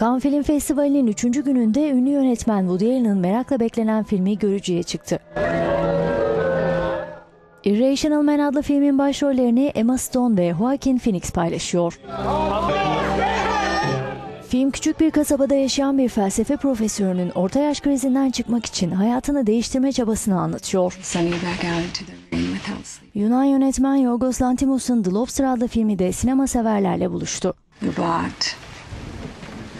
Cannes Film Festivali'nin 3. gününde ünlü yönetmen Woody Allen'ın merakla beklenen filmi görücüye çıktı. Irrational Man adlı filmin başrollerini Emma Stone ve Joaquin Phoenix paylaşıyor. Film küçük bir kasabada yaşayan bir felsefe profesörünün orta yaş krizinden çıkmak için hayatını değiştirme çabasını anlatıyor. Yunan yönetmen Yorgos Lanthimos'un The Lobster adlı filmi de sinema severlerle buluştu. Blocked.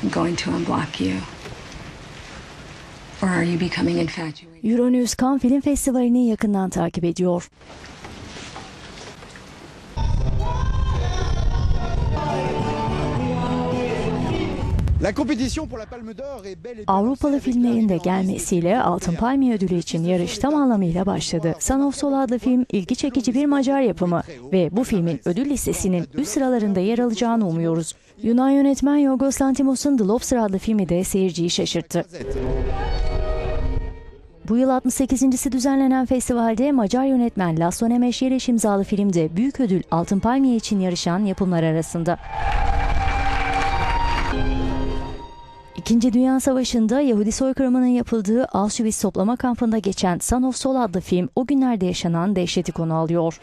I'm going to unblock you. Or are you becoming infatuated? Euronews Cannes Film Festivali'ni yakından takip ediyor. Avrupalı filmlerin de gelmesiyle Altın Palmiye ödülü için yarış tam anlamıyla başladı. Son of Soul adlı film ilgi çekici bir Macar yapımı ve bu filmin ödül listesinin üst sıralarında yer alacağını umuyoruz. Yunan yönetmen Yorgos Lanthimos'un The Lobster adlı filmi de seyirciyi şaşırttı. Bu yıl 68.si düzenlenen festivalde Macar yönetmen Laszlo Nemes Yereş imzalı filmde büyük ödül Altın Palmiye için yarışan yapımlar arasında. İkinci Dünya Savaşı'nda Yahudi soykırımının yapıldığı Auschwitz toplama kampında geçen Son of Sol adlı film o günlerde yaşanan dehşeti konu alıyor.